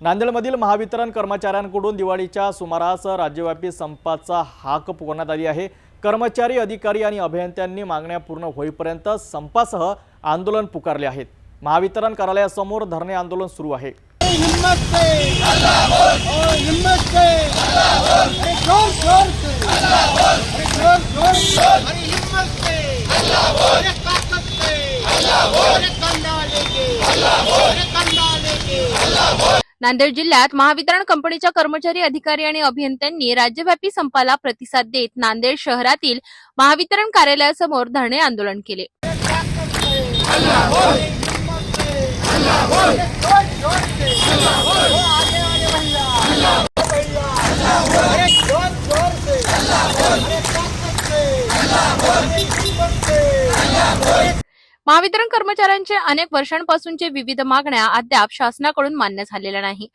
नांदेडमधील महावितरण कर्मचाऱ्यांकडून दिवाळीच्या सुमारास राज्यव्यापी संपाचा हाक पुकारण्यात आली आहे. कर्मचारी अधिकारी आणि अभियंत्यांनी मागण्या पूर्ण होईपर्यंत संपासह आंदोलन पुकारले आहेत. महावितरण कार्यालयासमोर धरणे आंदोलन सुरू आहे. नांदेड जिल्ह्यात महावितरण कंपनीच्या कर्मचारी अधिकारी आणि अभियंत्यांनी राज्यव्यापी संपाला प्रतिसाद देत नांदेड शहरातील महावितरण कार्यालयासमोर धरणे आंदोलन केले. महावितरण कर्मचाऱ्यांचे अनेक वर्षांपासूनचे विविध मागण्या अद्याप शासनाकडून मान्य झालेल्या नाही.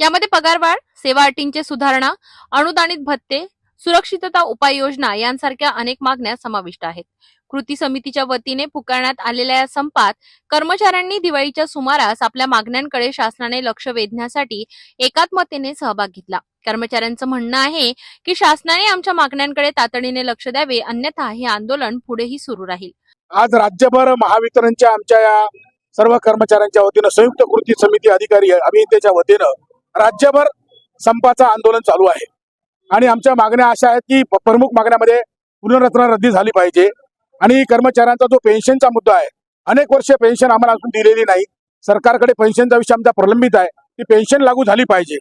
यामध्ये पगारवाढ सेवा अटींचे सुधारणा अनुदानित भत्ते सुरक्षितता उपाययोजना यांसारख्या अनेक मागण्या समाविष्ट आहेत. कृती समितीच्या वतीने पुकारण्यात आलेल्या या संपात कर्मचाऱ्यांनी दिवाळीच्या सुमारास आपल्या मागण्यांकडे शासनाने लक्ष वेधण्यासाठी एकात्मतेने सहभाग घेतला. कर्मचाऱ्यांचं म्हणणं आहे की शासनाने आमच्या मागण्यांकडे तातडीने लक्ष द्यावे अन्यथा हे आंदोलन पुढेही सुरू राहील. आज राज्यभर महावितरणच्या आमच्या या सर्व कर्मचाऱ्यांच्या वतीनं संयुक्त कृती समिती अधिकारी अभियंत्याच्या वतीनं राज्यभर संपाचं आंदोलन चालू आहे. आणि आमच्या मागण्या अशा आहेत की प्रमुख मागण्यामध्ये पुनर्रचना रद्दी झाली पाहिजे. आणि कर्मचाऱ्यांचा जो पेन्शनचा मुद्दा आहे अनेक वर्ष पेन्शन आम्हाला अजून दिलेली नाही. सरकारकडे पेन्शनचा विषय आमचा प्रलंबित आहे. ती पेन्शन लागू झाली पाहिजे.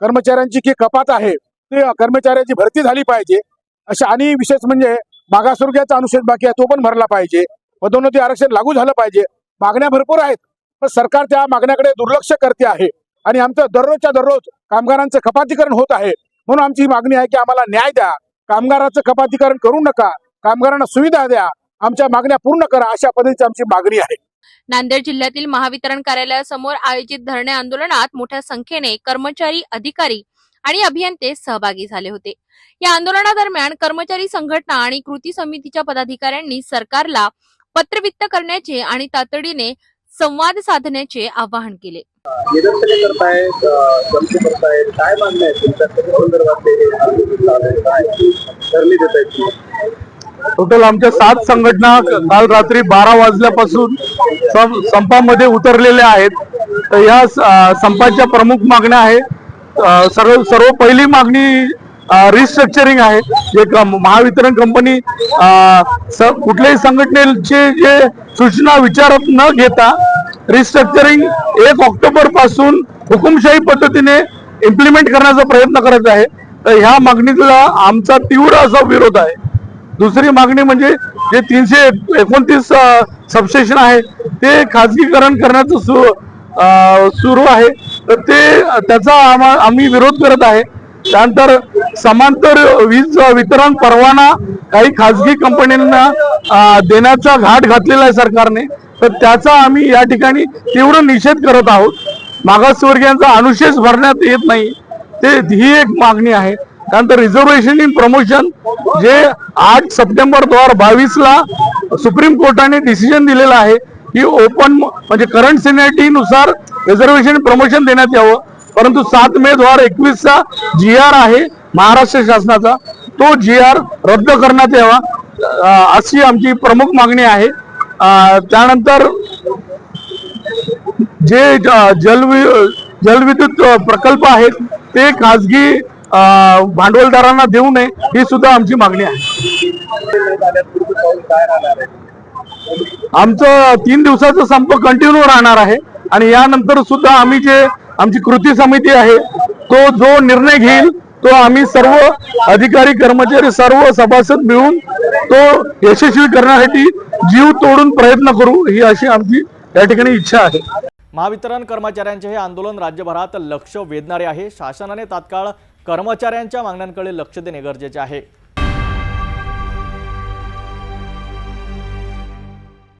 कर्मचाऱ्यांची जी कपात आहे ती कर्मचाऱ्याची भरती झाली पाहिजे. अशा आणि विशेष म्हणजे मागासवर्गीयाचा अनुच्छेद बाकी आहे तो पण भरला पाहिजे. पदोन्नती आरक्षण लागू झालं पाहिजे. मागण्या भरपूर आहेत पण सरकार त्या मागण्याकडे दुर्लक्ष करते आहे. आणि आमचं दररोजच्या दररोज कामगारांचं कपातीकरण होत आहे. म्हणून आमची मागणी आहे की आम्हाला न्याय द्या. कामगाराचं कपातीकरण करू नका. कामगारांना सुविधा द्या. आमच्या मागण्या पूर्ण करा अशा पद्धतीची आमची मागणी आहे. नांदेड जिल्ह्यातील महावितरण कार्यालयासमोर आयोजित धरणे आंदोलनात मोठ्या संख्येने कर्मचारी अधिकारी आणि अभियंते सहभागी झाले होते. या आंदोलनादरम्यान कर्मचारी संघटना आणि कृती समितीच्या पदाधिकाऱ्यांनी सरकारला पत्रवित्त करण्याचे आणि तातडीने संवाद साधण्याचे आवाहन केले? टोटल आमच्या सात संघटना काल रात्री बारा वाजल्यापासून संपामध्ये उतरलेल्या आहेत. तर या संपाच्या प्रमुख मागण्या आहेत. सर्व सर्व पहिली मागणी रिस्ट्रक्चरिंग आहे. जे महावितरण कंपनी स- कुठल्याही संघटनेचे जे सूचना विचारात न घेता रिस्ट्रक्चरिंग एक ऑक्टोबरपासून हुकुमशाही पद्धतीने इम्प्लिमेंट करण्याचा प्रयत्न करत आहे. तर ह्या मागणीला आमचा तीव्र असा विरोध आहे. दुसरी मागणी म्हणजे जे तीनशे एकोणतीस सबस्टेशन आहे ते खाजगीकरण करण्याचं सु सुरू आहे. तर ते त्याचा आम्हा आम्ही विरोध करत आहे. त्यानंतर समांतर वीज वितरण परवाना काही खाजगी कंपन्यांना देण्याचा घाट घातलेला आहे सरकारने. तर त्याचा आम्ही या ठिकाणी तीव्र निषेध करत आहोत. मागासवर्गीयांचा अनुशेष भरण्यात येत नाही. ते ही एक मागणी आहे. त्यानंतर रिझर्वेशन इन प्रमोशन जे आठ सप्टेंबर दोन हजार बावीसला सुप्रीम कोर्टाने डिसिजन दिलेलं आहे. की ओपन म्हणजे करंट सिनियरिटी नुसार रिझर्वेशन प्रमोशन देण्यात यावं. परंतु सात मे दोन हजार एकवीसचा जी आर आहे महाराष्ट्र शासनाचा. तो जी आर रद्द करण्यात यावा. अशी आमची प्रमुख मागणी आहे. त्यानंतर जे जलवि जलविद्युत प्रकल्प आहेत ते खाजगी भांडवलदारांना देऊ नये ही सुद्धा आमची मागणी आहे. आमचं तीन दिवसाचा संप कंटिन्यू राहणार आहे. आणि यानंतर सुद्धा आम्ही जे आमची कृती समिती आहे तो जो निर्णय घेईल तो आम्ही सर्व अधिकारी कर्मचारी सर्व सभासद मिळून तो यशस्वी करण्यासाठी जीव तोडून प्रयत्न करू ही अशी आमची या ठिकाणी इच्छा आहे. महावितरण कर्मचाऱ्यांचे हे आंदोलन राज्यभरात लक्ष वेधणारे आहे. शासनाने तात्काळ कर्मचाऱ्यांच्या मागण्यांकडे लक्ष देणे गरजेचे आहे.